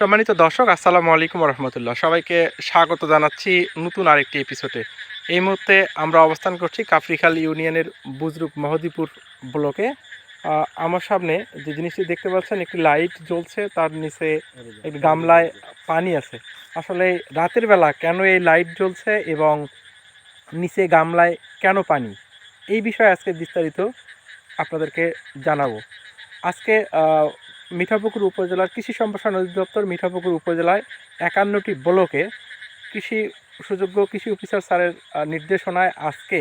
সম্মানিত দর্শক, আসসালামু আলাইকুম রহমতুল্লাহ সবাইকে স্বাগত জানাচ্ছি নতুন আরেকটি এপিসোডে এই মুহূর্তে আমরা অবস্থান করছি কাফরিখাল ইউনিয়নের বুজরুক মহদিপুর ব্লকে। আমার সামনে যে জিনিসটি দেখতে পাচ্ছেন, একটি লাইট জ্বলছে, তার নিচে একটি গামলায় পানি আছে। আসলে রাতের বেলা কেন এই লাইট জ্বলছে এবং নিচে গামলায় কেন পানি? এই বিষয়ে আজকে বিস্তারিত আপনাদেরকে জানাব। আজকে মিঠাপুকুর উপজেলার কৃষি সম্প্রসারণ অধিদপ্তর মিঠাপুকুর উপজেলায় একান্নটি ব্লকে কৃষি সুযোগ্য কৃষি অফিসার স্যারের নির্দেশনায় আজকে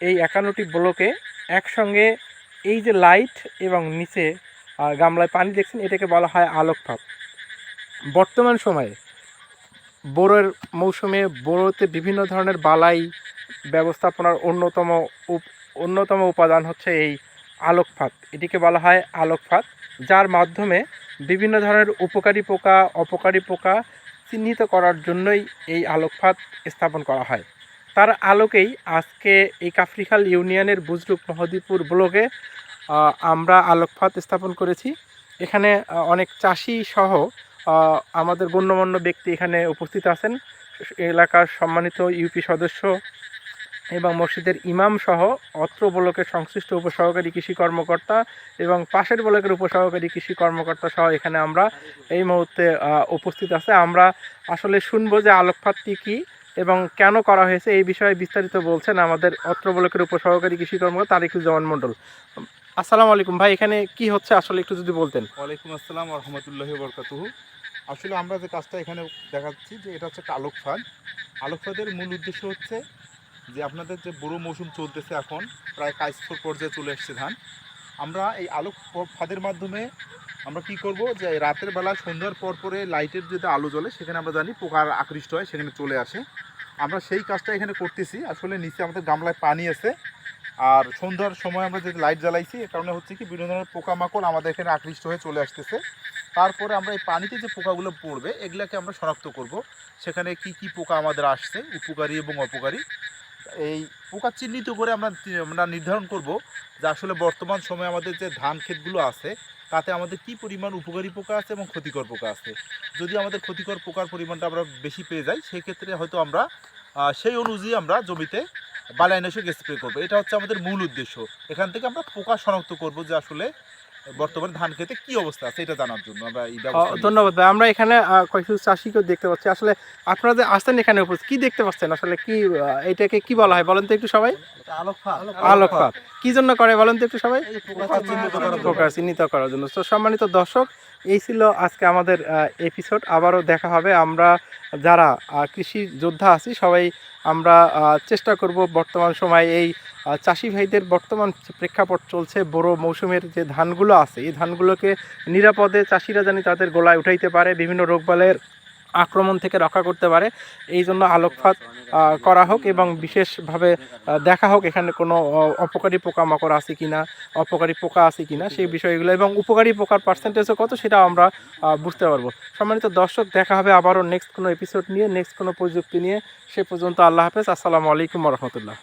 এই একান্নটি ব্লকে একসঙ্গে এই যে লাইট এবং নিচে গামলায় পানি দেখছেন, এটাকে বলা হয় আলোকপাত। বর্তমান সময়ে বোরোর মৌসুমে বোরোতে বিভিন্ন ধরনের বালাই ব্যবস্থাপনার অন্যতম অন্যতম উপাদান হচ্ছে এই আলোকপাত। এটিকে বলা হয় আলোকপাত। যার মাধ্যমে বিভিন্ন ধরনের উপকারী পোকা, অপকারী পোকা চিহ্নিত করার জন্যই এই আলোকপাত স্থাপন করা হয়। তার আলোকেই আজকে এই কাফরিখাল ইউনিয়নের বুজরুক মহদীপুর ব্লকে আমরা আলোকপাত স্থাপন করেছি। এখানে অনেক চাষি সহ আমাদের গণ্যমান্য ব্যক্তি এখানে উপস্থিত আছেন। এলাকার সম্মানিত ইউপি সদস্য এবং মসজিদের ইমাম সহ অত্র ব্লকের সংশ্লিষ্ট উপসহকারী কৃষি কর্মকর্তা এবং পাশের ব্লকের উপসহকারী কৃষি কর্মকর্তা সহ এখানে আমরা এই মুহূর্তে উপস্থিত আছে। আমরা আসলে শুনব যে আলোকপাতটি কী এবং কেন করা হয়েছে এই বিষয়ে বিস্তারিত বলছেন আমাদের অত্র ব্লকের উপসহকারী কৃষি কর্মকর্তা তারিকুজ্জামান মণ্ডল। আসসালামু আলাইকুম। ভাই, এখানে কি হচ্ছে আসলে একটু যদি বলতেন। ওয়ালাইকুম আসসালাম রহমতুল্লাহি বরকাতুহু। আসলে আমরা যে কাজটা এখানে দেখাচ্ছি যে এটা হচ্ছে একটা আলোক ফাঁদ আলোক ফাঁদের মূল উদ্দেশ্য হচ্ছে যে আপনাদের যে বুড়ো মৌসুম চলতেছে এখন, প্রায় কাইস্ফোর পর্যায়ে চলে এসছে ধান, আমরা এই আলোক প- ফাঁদের মাধ্যমে আমরা কি করব যে রাতের বেলা সন্ধ্যার পর পরে লাইটের যদি আলো জ্বলে, সেখানে আমরা জানি পোকার আকৃষ্ট হয়, সেখানে চলে আসে। আমরা সেই কাজটা এখানে করতেছি, আসলে নিচে আমাদের গামলায় পানি আছে, আর সন্ধ্যার সময় আমরা যে লাইট জ্বালাইছি, এ কারণে হচ্ছে কি বিভিন্ন ধরনের পোকামাকড় আমাদের এখানে আকৃষ্ট হয়ে চলে আসতেছে। তারপরে আমরা এই পানিতে যে পোকাগুলো পড়বে, এগুলাকে আমরা শনাক্ত করব। সেখানে কি কি পোকা আমাদের আসছে, উপকারী এবং অপকারী। এই পোকা চিহ্নিত করে আমরা আমরা নির্ধারণ করব যে আসলে বর্তমান সময়ে আমাদের যে ধান ক্ষেতগুলো আছে, তাতে আমাদের কি পরিমাণ উপকারী পোকা আছে এবং ক্ষতিকর পোকা আছে। যদি আমাদের ক্ষতিকর পোকার পরিমাণটা আমরা বেশি পেয়ে যাই, সেক্ষেত্রে হয়তো আমরা সেই অনুযায়ী আমরা জমিতে বালাইনাশক স্প্রে করব। এটা হচ্ছে আমাদের মূল উদ্দেশ্য। এখান থেকে আমরা পোকা শনাক্ত করব যে আসলে বর্তমানে ধান খেতে কি অবস্থা আছে এটা জানার জন্য আমরা এই ব্যবস্থা ধন্যবাদ ভাই। আমরা এখানে কয়েকজন চাষিকেও দেখতে পাচ্ছি। আসলে আপনারা যে আসছেন এখানে উপস্থিত কি দেখতে পাচ্ছেন? আসলে কি এটাকে কি বলা হয়? বলেন তো একটু সবাই। আলোকপাত কি জন্য করে বলেন তো একটু সবাই? পোকা চিহ্নিত করার জন্য। প্রকার চিহ্নিত করার জন্য। তো সম্মানিত দর্শক এই ছিল আজকে আমাদের এপিসোড আবারও দেখা হবে। আমরা যারা আহ, কৃষি যোদ্ধা আছি সবাই আমরা আহ, চেষ্টা করব বর্তমান সময় এই চাষি ভাইদের বর্তমান প্রেক্ষাপট চলছে বড় মৌসুমের যে ধানগুলো আছে, এই ধানগুলোকে নিরাপদে চাষিরা জানি তাদের গোলায় উঠাইতে পারে, বিভিন্ন রোগবালের আক্রমণ থেকে রক্ষা করতে পারে। এই জন্য আলোকপাত করা হোক এবং বিশেষভাবে দেখা হোক এখানে কোনো অপকারী পোকামাকড় আছে কি না অপকারী পোকা আছে কি না সেই বিষয়গুলো এবং উপকারী পোকার পার্সেন্টেজও কত সেটা আমরা বুঝতে পারব। সম্মানিত দর্শক, দেখা হবে আবারও নেক্সট কোনো এপিসোড নিয়ে নেক্সট কোনো প্রযুক্তি নিয়ে। সে পর্যন্ত আল্লাহ হাফেজ, আসসালামু আলাইকুম রহমতুল্লাহ।